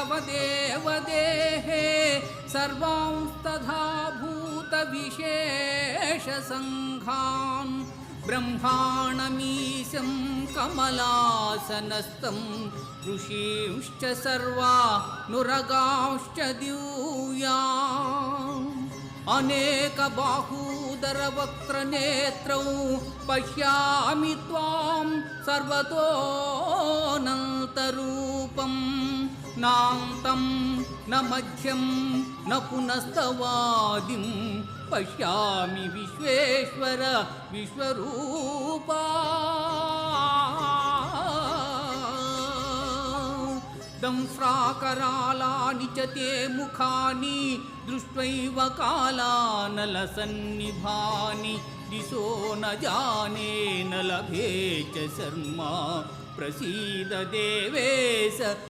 तव देवदेहे सर्वांस्तथा भूतविशेषसङ्घान् ब्रह्माणमीशं कमलासनस्थं ऋषींश्च सर्वा नुरगांश्च दिव्या अनेकबाहूदरवक्त्रनेत्रौ पश्यामि त्वां सर्वतोऽनन्तरूपं नान्तं न मध्यं न पुनस्तवादिं पश्यामि विश्वेश्वर विश्वरूपा दंश्राकरालानि च ते मुखानि दृष्ट्वैव कालानलसन्निभानि दिशो न जाने न लभे च शर्मा प्रसीद देवेश